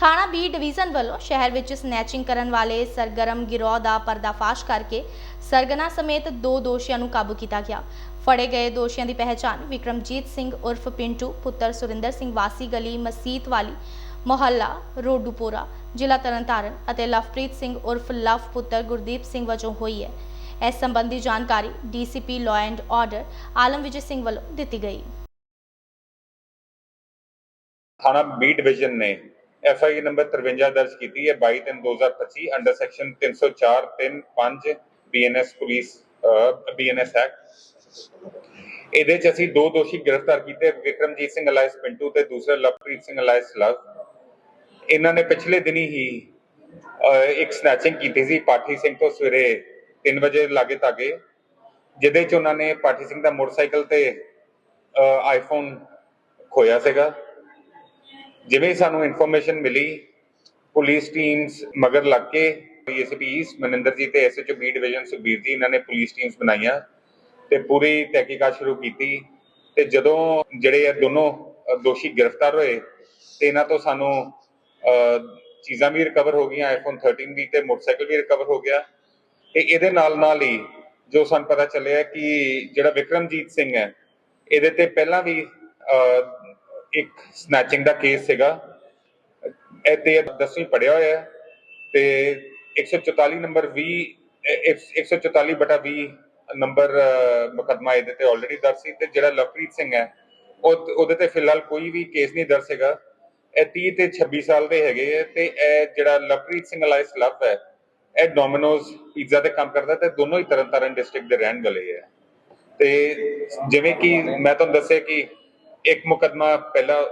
ਥਾਣਾ B division ਵੱਲੋਂ ਸ਼ਹਿਰ ਵਿੱਚ ਸਨੈਚਿੰਗ ਕਰਨ ਵਾਲੇ ਸਰਗਰਮ ਗਿਰੋਹ ਦਾ ਪਰਦਾਫਾਸ਼ ਕਰਕੇ ਸਰਗਨਾ ਸਮੇਤ ਦੋ ਦੋਸ਼ੀਆਂ ਨੂੰ ਕਾਬੂ ਕੀਤਾ ਗਿਆ। ਫੜੇ ਗਏ ਦੋਸ਼ੀਆਂ ਦੀ ਪਹਿਚਾਣ ਵਿਕਰਮਜੀਤ ਸਿੰਘ ਉਰਫ ਪਿੰਟੂ, ਪੁੱਤਰ ਸੁਰਿੰਦਰ ਸਿੰਘ, ਵਾਸੀ ਗਲੀ ਮਸੀਤ ਵਾਲੀ ਮੁਹੱਲਾ, ਰੋਡੂਪੋਰਾ, ਜ਼ਿਲ੍ਹਾ ਤਰਨਤਾਰਨ ਅਤੇ ਲਵਪ੍ਰੀਤ ਸਿੰਘ ਉਰਫ ਲਵ ਪੁੱਤਰ ਗੁਰਦੀਪ ਸਿੰਘ ਵਜੋਂ ਹੋਈ ਹੈ। ਇਸ ਸੰਬੰਧੀ ਜਾਣਕਾਰੀ DCP law and order Alam Vijay Singh ਵੱਲੋਂ ਦਿੱਤੀ ਗਈ। ਥਾਣਾ ਬੀ ਡਿਵੀਜ਼ਨ ਨੇ ਐਫ ਆਈ ਨੰਬਰ 53 ਦਰਜ ਕੀਤੀ ਹੈ 22 ਤਿੰਨ 2025 under section 304 3 5 BNS police BNS act ਇਹਦੇ ਚ ਅਸੀਂ ਦੋ ਦੋਸ਼ੀ ਗ੍ਰਿਫਤਾਰ ਕੀਤੇ, ਵਿਕਰਮਜੀਤ ਸਿੰਘ ਅਲਾਇਸ ਪਿੰਟੂ ਤੇ ਦੂਸਰਾ ਲਵਪ੍ਰੀਤ ਸਿੰਘ ਅਲਾਇਸ ਲਵ। ਇਹਨਾਂ ਨੇ ਪਿਛਲੇ ਦਿਨੀ ਹੀ ਇੱਕ ਸਨੈਚਿੰਗ ਕੀਤੀ ਸੀ ਪਾਠੀ ਸਿੰਘ ਤੋਂ ਸਵੇਰੇ 3 ਵਜੇ ਲਾਗੇ ਤਾਗੇ ਜਿਹਦੇ ਚ ਉਹਨਾਂ ਨੇ ਪਾਠੀ ਸਿੰਘ ਦਾ ਮੋਟਰਸਾਈਕਲ ਤੇ ਆਈਫੋਨ ਖੋਇਆ ਸੀਗਾ। ਜਿਵੇਂ ਸਾਨੂੰ ਇਨਫੋਰਮੇਸ਼ਨ ਮਿਲੀ, ਪੁਲਿਸ ਟੀਮਸ ਮਗਰ ਲੱਗ ਕੇ ਏਸੀਪੀ ਈਸਟ ਮਨਿੰਦਰ ਜੀ ਤੇ ਐਸਐਚਓ ਬੀ ਡਿਵੀਜ਼ਨ ਸੁਖਬੀਰ ਜੀ, ਇਹਨਾਂ ਨੇ ਪੁਲਿਸ ਟੀਮਸ ਬਣਾਈਆਂ ਤੇ ਪੂਰੀ ਤਹਿਕੀਕਾਤ ਸ਼ੁਰੂ ਕੀਤੀ ਤੇ ਜਦੋਂ ਜਿਹੜੇ ਇਹ ਦੋਨੋਂ ਦੋਸ਼ੀ ਗ੍ਰਿਫਤਾਰ ਹੋਏ ਤੇ ਇਹਨਾਂ ਤੋਂ ਸਾਨੂੰ ਚੀਜ਼ਾਂ ਵੀ ਰਿਕਵਰ ਹੋ ਗਈਆਂ ਆਈਫੋਨ 13 ਵੀ ਤੇ ਮੋਟਰਸਾਈਕਲ ਵੀ ਰਿਕਵਰ ਹੋ ਗਿਆ ਤੇ ਇਹਦੇ ਨਾਲ ਨਾਲ ਹੀ ਜੋ ਸਾਨੂੰ ਪਤਾ ਚੱਲਿਆ ਕਿ ਜਿਹੜਾ ਵਿਕਰਮਜੀਤ ਸਿੰਘ ਹੈ, ਇਹਦੇ ਤੇ ਪਹਿਲਾਂ ਵੀ ਇੱਕ ਸਨੈਚਿੰਗ ਦਾ ਕੇਸ ਸੀਗਾ। ਇਹ ਤੇ 10ਵੀਂ ਪੜਿਆ ਹੋਇਆ ਹੈ ਤੇ 144 ਨੰਬਰ 20 ਇਹ 144 ਬਟਾ 20 ਨੰਬਰ ਅ, ਮੁਕੱਦਮਾ ਇਹਦੇ ਤੇ ਆਲਰੇਡੀ ਦਰਜ ਸੀ ਤੇ ਜਿਹੜਾ ਲਵਪ੍ਰੀਤ ਸਿੰਘ ਹੈ ਉਹ ਉਹਦੇ ਤੇ ਫਿਲਹਾਲ ਕੋਈ ਵੀ ਕੇਸ ਨਹੀਂ ਦਰਜ ਹੈਗਾ ਇਹ 30 ਤੇ 26 ਸਾਲ ਦੇ ਹੈਗੇ ਹੈ ਤੇ ਇਹ ਜਿਹੜਾ ਲਵਪ੍ਰੀਤ ਸਿੰਘ ਅਲਾਈਸ ਲਵ ਹੈ ਇਹ ਡੋਮਿਨੋਜ਼ ਪੀਜ਼ਾ ਤੇ ਕੰਮ ਕਰਦਾ ਤੇ ਦੋਨੋਂ ਹੀ ਤਰਨਤਾਰਨ ਡਿਸਟ੍ਰਿਕਟ ਦੇ ਰਹਿਣ ਵਾਲੇ ਹੈ ਤੇ ਜਿਵੇਂ ਕਿ ਮੈਂ ਤੁਹਾਨੂੰ ਦੱਸਿਆ ਕਿ ਇੱਕ ਮੁਕਦਮਾ ਪਹਿਲਾਂ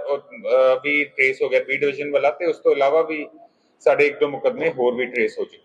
ਵੀ ਟ੍ਰੇਸ ਹੋ ਗਿਆ ਬੀ ਡਿਵੀਜ਼ਨ ਵਾਲਾ ਤੇ ਉਸ ਤੋਂ ਇਲਾਵਾ ਵੀ ਸਾਡੇ ਇੱਕ ਦੋ ਮੁਕਦਮੇ ਹੋਰ ਵੀ ਟ੍ਰੇਸ ਹੋ ਚੁੱਕੇ